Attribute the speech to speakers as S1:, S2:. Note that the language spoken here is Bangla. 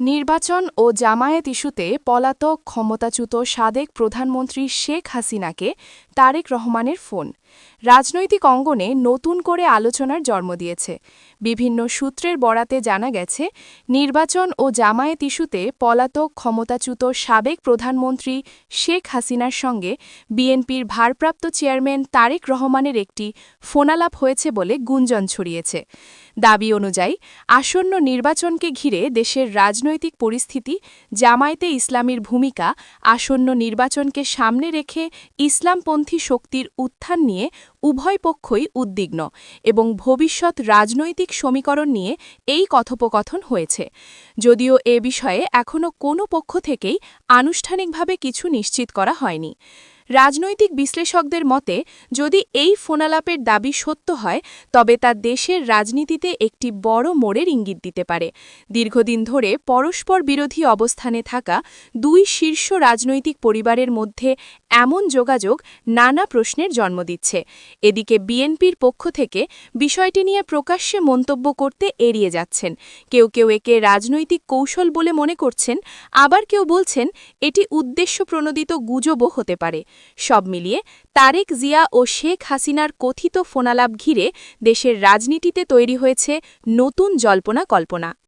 S1: নির্বাচন ও জামায়াত ইস্যুতে পলাতক ক্ষমতাচ্যুত সাবেক প্রধানমন্ত্রী শেখ হাসিনাকে তারেক রহমানের ফোন। রাজনৈতিক অঙ্গনে নতুন করে আলোচনার জন্ম দিয়েছে। বিভিন্ন সূত্রের বরাতে জানা গেছে, নির্বাচন ও জামায়াত ইস্যুতে পলাতক ক্ষমতাচ্যুত সাবেক প্রধানমন্ত্রী শেখ হাসিনার সঙ্গে বিএনপির ভারপ্রাপ্ত চেয়ারম্যান তারেক রহমানের একটি ফোনালাপ হয়েছে বলে গুঞ্জন ছড়িয়েছে। দাবি অনুযায়ী, আসন্ন নির্বাচনকে ঘিরে দেশের রাজনৈতিক পরিস্থিতি, জামায়াতে ইসলামীর ভূমিকা, আসন্ন নির্বাচনকে সামনে রেখে ইসলামপন্থী শক্তির উত্থান নিয়ে উভয় পক্ষই উদ্বিগ্ন এবং ভবিষ্যৎ রাজনৈতিক সমীকরণ নিয়ে এই কথোপকথন হয়েছে। যদিও এ বিষয়ে এখনও কোনো পক্ষ থেকেই আনুষ্ঠানিকভাবে কিছু নিশ্চিত করা হয়নি। রাজনৈতিক বিশ্লেষকদের মতে, যদি এই ফোনালাপের দাবি সত্য হয়, তবে তা দেশের রাজনীতিতে একটি বড় মোড়ের ইঙ্গিত দিতে পারে। দীর্ঘদিন ধরে পরস্পর বিরোধী অবস্থানে থাকা দুই শীর্ষ রাজনৈতিক পরিবারের মধ্যে এমন যোগাযোগ নানা প্রশ্নের জন্ম দিচ্ছে। এদিকে বিএনপির পক্ষ থেকে বিষয়টি নিয়ে প্রকাশ্যে মন্তব্য করতে এড়িয়ে যাচ্ছেন। কেউ কেউ একে রাজনৈতিক কৌশল বলে মনে করছেন, আবার কেউ বলছেন, এটি উদ্দেশ্যপ্রণোদিত গুজবও হতে পারে। সব মিলিয়ে তারেক জিয়া ও শেখ হাসিনার কথিত ফোনালাপ ঘিরে দেশের রাজনীতিতে তৈরি হয়েছে নতুন জল্পনা কল্পনা।